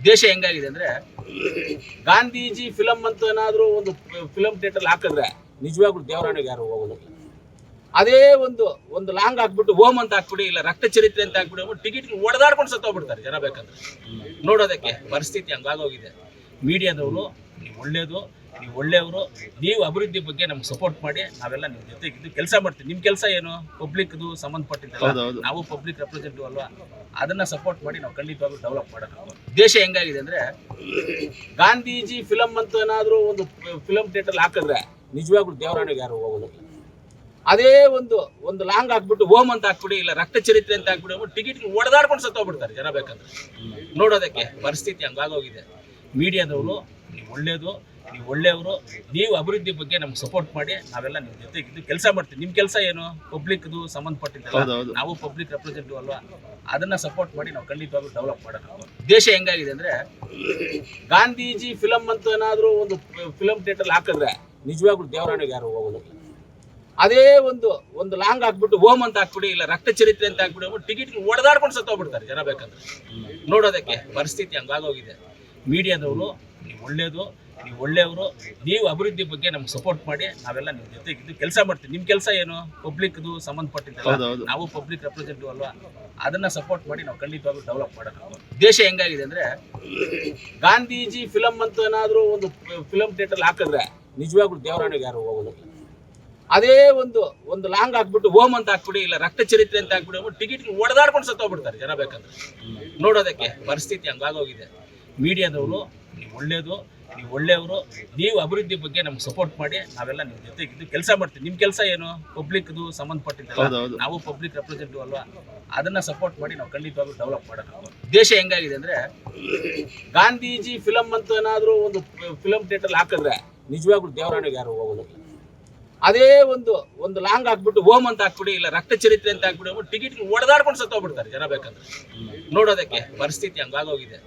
ದೇಶ ಹೆಂಗಾಗಿದೆ ಅಂದ್ರೆ ಗಾಂಧೀಜಿ ಫಿಲಂ ಅಂತ ಏನಾದರೂ ಒಂದು ಫಿಲಂ ಥಿಯೇಟರ್ ಹಾಕಿದ್ರೆ ನಿಜವಾಗ್ಲೂ ದೇವರಾಣಿಗೆ ಯಾರು ಹೋಗೋದು ಅದೇ ಒಂದು ಒಂದು ಲಾಂಗ್ ಹಾಕ್ಬಿಟ್ಟು ಓಮ್ ಅಂತ ಹಾಕ್ಬಿಡಿ, ಇಲ್ಲ ರಕ್ತ ಚರಿತ್ರೆ ಅಂತ ಹಾಕ್ಬಿಡಿ ಟಿಕೆಟ್ ಹೊಡೆದಾಡ್ಕೊಂಡು ಸತ್ತೋಗ್ಬಿಡ್ತಾರೆ ಜನ ಬೇಕಂದ್ರೆ. ನೋಡೋದಕ್ಕೆ ಪರಿಸ್ಥಿತಿ ಹಂಗಾಗೋಗಿದೆ ಮೀಡಿಯಾದವರು ಒಳ್ಳೇದು ನೀವು ಒಳ್ಳೆಯವರು ನೀವು ಅಭಿವೃದ್ಧಿ ಬಗ್ಗೆ ನಮ್ಗೆ ಸಪೋರ್ಟ್ ಮಾಡಿ ನಾವೆಲ್ಲ ನಿಮ್ಮ ಜೊತೆಗೆ ಇದ್ದು ಕೆಲಸ ಮಾಡ್ತೀವಿ. ನಿಮ್ಮ ಕೆಲಸ ಏನು? ಪಬ್ಲಿಕ್ದು ಸಂಬಂಧಪಟ್ಟಿದ್ದಲ್ಲ ನಾವು ಪಬ್ಲಿಕ್ ರೆಪ್ರೆಸೆಂಟಿವ್ ಅಲ್ವಾ? ಅದನ್ನ ಸಪೋರ್ಟ್ ಮಾಡಿ ನಾವು ಖಂಡಿತವಾಗ್ಲೂ ಡೆವಲಪ್ ಮಾಡೋಣ. ದೇಶ ಹೆಂಗಾಗಿದೆ ಅಂದ್ರೆ ಗಾಂಧೀಜಿ ಫಿಲಮ್ ಅಂತ ಏನಾದರೂ ಒಂದು ಫಿಲಮ್ ಥಿಯೇಟರ್ ಹಾಕಿದ್ರೆ ನಿಜವಾಗ್ಲೂ ದೇವರಾಣಿಗೆ ಯಾರು ಹೋಗೋದು ಅದೇ ಒಂದು ಒಂದು ಲಾಂಗ್ ಹಾಕ್ಬಿಟ್ಟು ಓಮ್ ಅಂತ ಹಾಕ್ಬಿಡಿ ಇಲ್ಲ ರಕ್ತ ಚರಿತ್ರೆ ಅಂತ ಹಾಕ್ಬಿಡಿ ಟಿಕೆಟ್ ಹೊಡೆದಾಡ್ಕೊಂಡು ಸತ್ತೋಗ್ಬಿಡ್ತಾರೆ ಜನ ಬೇಕಂದ್ರೆ. ನೋಡೋದಕ್ಕೆ ಪರಿಸ್ಥಿತಿ ಹಂಗಾಗೋಗಿದೆ ಮೀಡಿಯಾದವರು ನೀವು ಒಳ್ಳೇದು ನೀವು ಒಳ್ಳೆಯವರು ನೀವು ಅಭಿವೃದ್ಧಿ ಬಗ್ಗೆ ನಮ್ಗೆ ಸಪೋರ್ಟ್ ಮಾಡಿ ನಾವೆಲ್ಲ ನಿಮ್ಮ ಜೊತೆಗೆ ಇದ್ದು ಕೆಲಸ ಮಾಡ್ತೀವಿ. ನಿಮ್ಮ ಕೆಲಸ ಏನು? ಪಬ್ಲಿಕ್ದು ಸಂಬಂಧಪಟ್ಟಿದ್ದಲ್ಲ. ನಾವು ಪಬ್ಲಿಕ್ ರೆಪ್ರೆಸೆಂಟಿವ್ ಅಲ್ವಾ? ಅದನ್ನ ಸಪೋರ್ಟ್ ಮಾಡಿ ನಾವು ಖಂಡಿತವಾಗ್ಲೂ ಡೆವಲಪ್ ಮಾಡೋಣ ದೇಶ ಹೆಂಗಾಗಿದೆ ಅಂದ್ರೆ ಗಾಂಧೀಜಿ ಫಿಲಮ್ ಅಂತ ಏನಾದರೂ ಒಂದು ಫಿಲಮ್ ಥಿಯೇಟರ್ ಹಾಕಿದ್ರೆ ನಿಜವಾಗ್ಲೂ ದೇವರಾಣಿಗೆ ಯಾರು ಹೋಗೋದು ಅದೇ ಒಂದು ಒಂದು ಲಾಂಗ್ ಹಾಕ್ಬಿಟ್ಟು ಓಮ್ ಅಂತ ಹಾಕ್ಬಿಡಿ ಇಲ್ಲ ರಕ್ತ ಚರಿತ್ರೆ ಅಂತ ಹಾಕ್ಬಿಡಿ ಟಿಕೆಟ್ ಹೊಡೆದಾಡ್ಕೊಂಡು ಸತ್ತೋಗ್ಬಿಡ್ತಾರೆ ಜನ ಬೇಕಂದ್ರೆ. ನೋಡೋದಕ್ಕೆ ಪರಿಸ್ಥಿತಿ ಹಂಗಾಗೋಗಿದೆ ಮೀಡಿಯಾದವರು ನೀವು ಒಳ್ಳೇದು ನೀವು ಒಳ್ಳೆಯವರು ನೀವು ಅಭಿವೃದ್ಧಿ ಬಗ್ಗೆ ನಮ್ಗೆ ಸಪೋರ್ಟ್ ಮಾಡಿ ನಾವೆಲ್ಲ ನಿಮ್ಮ ಜೊತೆಗೆ ಇದ್ದು ಕೆಲಸ ಮಾಡ್ತೀವಿ. ನಿಮ್ಮ ಕೆಲಸ ಏನು? ಪಬ್ಲಿಕ್ದು ಸಂಬಂಧಪಟ್ಟಿದ್ದಲ್ಲ ನಾವು ಪಬ್ಲಿಕ್ ರೆಪ್ರೆಸೆಂಟಿವ್ ಅಲ್ವಾ? ಅದನ್ನ ಸಪೋರ್ಟ್ ಮಾಡಿ ನಾವು ಖಂಡಿತವಾಗ್ಲೂ ಡೆವಲಪ್ ಮಾಡೋಣ ದೇಶ ಹೆಂಗಾಗಿದೆ ಅಂದ್ರೆ ಗಾಂಧೀಜಿ ಫಿಲಮ್ ಅಂತ ಏನಾದರೂ ಒಂದು ಫಿಲಮ್ ಥಿಯೇಟರ್ ಹಾಕಿದ್ರೆ ನಿಜವಾಗ್ಲೂ ದೇವರಾಣಿಗೆ ಯಾರು ಹೋಗೋದು ಅದೇ ಒಂದು ಒಂದು ಲಾಂಗ್ ಹಾಕ್ಬಿಟ್ಟು ಓಮ್ ಅಂತ ಹಾಕ್ಬಿಡಿ ಇಲ್ಲ ರಕ್ತ ಚರಿತ್ರೆ ಅಂತ ಹಾಕ್ಬಿಡಿ ಟಿಕೆಟ್ ಹೊಡೆದಾಡ್ಕೊಂಡು ಸತ್ತೋಗ್ಬಿಡ್ತಾರೆ ಜನ ಬೇಕಂದ್ರೆ. ನೋಡೋದಕ್ಕೆ ಪರಿಸ್ಥಿತಿ ಹಂಗಾಗೋಗಿದೆ ಮೀಡಿಯಾದವರು ನೀವು ಒಳ್ಳೇದು ನೀವು ಒಳ್ಳೆಯವರು ನೀವು ಅಭಿವೃದ್ಧಿ ಬಗ್ಗೆ ನಮ್ಗೆ ಸಪೋರ್ಟ್ ಮಾಡಿ ನಾವೆಲ್ಲ ನಿಮ್ಮ ಜೊತೆ ಇದು ಕೆಲಸ ಮಾಡ್ತೀವಿ. ನಿಮ್ಮ ಕೆಲಸ ಏನು? ಪಬ್ಲಿಕ್ದು ಸಂಬಂಧಪಟ್ಟಿದ್ದಲ್ಲ. ನಾವು ಪಬ್ಲಿಕ್ ರೆಪ್ರೆಸೆಂಟಿವ್ ಅಲ್ವಾ? ಅದನ್ನ ಸಪೋರ್ಟ್ ಮಾಡಿ ನಾವು ಖಂಡಿತವಾಗ್ಲೂ ಡೆವಲಪ್ ಮಾಡೋಣ. ದೇಶ ಹೆಂಗಾಗಿದೆ ಅಂದ್ರೆ ಗಾಂಧೀಜಿ ಫಿಲಮ್ ಅಂತ ಏನಾದರೂ ಒಂದು ಫಿಲಮ್ ಥಿಯೇಟರ್ ಹಾಕಿದ್ರೆ ನಿಜವಾಗ್ಲೂ ದೇವರಾಣಿಗೆ ಯಾರು ಹೋಗೋದು ಅದೇ ಒಂದು ಒಂದು ಲಾಂಗ್ ಹಾಕ್ಬಿಟ್ಟು ಓಮ್ ಅಂತ ಹಾಕ್ಬಿಡಿ ಇಲ್ಲ ರಕ್ತ ಚರಿತ್ರೆ ಅಂತ ಹಾಕ್ಬಿಡಿ ಟಿಕೆಟ್ ಹೊಡೆದಾಡ್ಕೊಂಡು ಸತ್ತೋಗ್ಬಿಡ್ತಾರೆ ಜನ ಬೇಕಂದ್ರೆ. ನೋಡೋದಕ್ಕೆ ಪರಿಸ್ಥಿತಿ ಹಂಗಾಗೋಗಿದೆ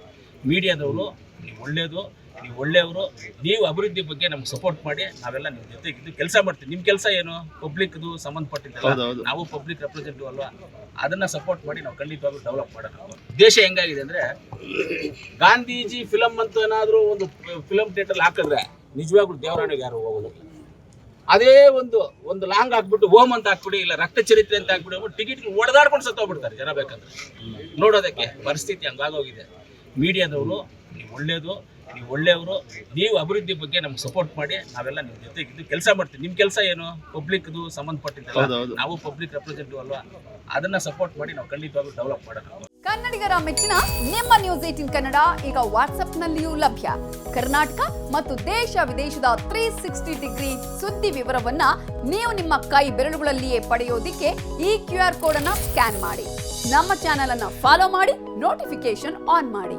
ಮೀಡಿಯಾದವರು ನೀವು ಒಳ್ಳೇದು ನೀವು ಒಳ್ಳೆಯವರು ನೀವು ಅಭಿವೃದ್ಧಿ ಬಗ್ಗೆ ನಮ್ಗೆ ಸಪೋರ್ಟ್ ಮಾಡಿ ನಾವೆಲ್ಲ ನಿಮ್ಮ ಜೊತೆಗೆ ಇದು ಕೆಲಸ ಮಾಡ್ತೀವಿ. ನಿಮ್ಮ ಕೆಲಸ ಏನು? ಪಬ್ಲಿಕ್ದು ಸಂಬಂಧಪಟ್ಟಿದ್ದಲ್ಲ. ನಾವು ಪಬ್ಲಿಕ್ ರೆಪ್ರೆಸೆಂಟಿವ್ ಅಲ್ವಾ? ಅದನ್ನ ಸಪೋರ್ಟ್ ಮಾಡಿ ನಾವು ಖಂಡಿತವಾಗ್ಲೂ ಡೆವಲಪ್ ಮಾಡೋಣ. ದೇಶ ಹೆಂಗಾಗಿದೆ ಅಂದ್ರೆ ಗಾಂಧೀಜಿ ಫಿಲಮ್ ಅಂತ ಏನಾದರೂ ಒಂದು ಫಿಲಮ್ ಥಿಯೇಟರ್ ಹಾಕಿದ್ರೆ ನಿಜವಾಗ್ಲೂ ದೇವರಾಣಿಗೆ ಯಾರು ಹೋಗೋದು ಅದೇ ಒಂದು ಒಂದು ಲಾಂಗ್ ಹಾಕ್ಬಿಟ್ಟು ಓಮ್ ಅಂತ ಹಾಕ್ಬಿಡಿ ಇಲ್ಲ ರಕ್ತ ಚರಿತ್ರೆ ಅಂತ ಹಾಕ್ಬಿಡಿ ಟಿಕೆಟ್ ಹೊಡೆದಾಡ್ಕೊಂಡು ಸತ್ತೋಗ್ಬಿಡ್ತಾರೆ ಜನ ಬೇಕಂದ್ರೆ. ನೋಡೋದಕ್ಕೆ ಪರಿಸ್ಥಿತಿ ಹಂಗಾಗೋಗಿದೆ ಮೀಡಿಯಾದವರು ನೀವು ಒಳ್ಳೇದು ನೀವು ಒಳ್ಳೆಯವರು ನೀವು ಅಭಿವೃದ್ಧಿ ಬಗ್ಗೆ ನಮ್ಗೆ ಸಪೋರ್ಟ್ ಮಾಡಿ ನಾವೆಲ್ಲ ನಿಮ್ಮ ಜೊತೆಗೆ ಇದ್ದು ಕೆಲಸ ಮಾಡ್ತೀವಿ. ನಿಮ್ಮ ಕೆಲಸ ಏನು? ಪಬ್ಲಿಕ್ದು ಸಂಬಂಧಪಟ್ಟಿದ್ದಲ್ಲ ನಾವು ಪಬ್ಲಿಕ್ ರೆಪ್ರೆಸೆಂಟಿವ್ ಅಲ್ವಾ? ಅದನ್ನ ಸಪೋರ್ಟ್ ಮಾಡಿ ನಾವು ಖಂಡಿತವಾಗ್ಲೂ ಡೆವಲಪ್ ಮಾಡೋಣ. ಕನ್ನಡಿಗರ ಮೆಚ್ಚಿನ ನಿಮ್ಮ ನ್ಯೂಸ್ ಏಟಿನ್ ಕನ್ನಡ ಈಗ ವಾಟ್ಸ್ಆಪ್ನಲ್ಲಿಯೂ ಲಭ್ಯ. ಕರ್ನಾಟಕ ಮತ್ತು ದೇಶ ವಿದೇಶದ ತ್ರೀ ಸಿಕ್ಸ್ಟಿ ಡಿಗ್ರಿ ಸುದ್ದಿ ವಿವರವನ್ನ ನೀವು ನಿಮ್ಮ ಕೈ ಬೆರಳುಗಳಲ್ಲಿಯೇ ಪಡೆಯೋದಿಕ್ಕೆ ಈ ಕ್ಯೂ ಆರ್ ಕೋಡ್ ಅನ್ನ ಸ್ಕ್ಯಾನ್ ಮಾಡಿ. ನಮ್ಮ ಚಾನೆಲ್ ಅನ್ನ ಫಾಲೋ ಮಾಡಿ ನೋಟಿಫಿಕೇಶನ್ ಆನ್ ಮಾಡಿ.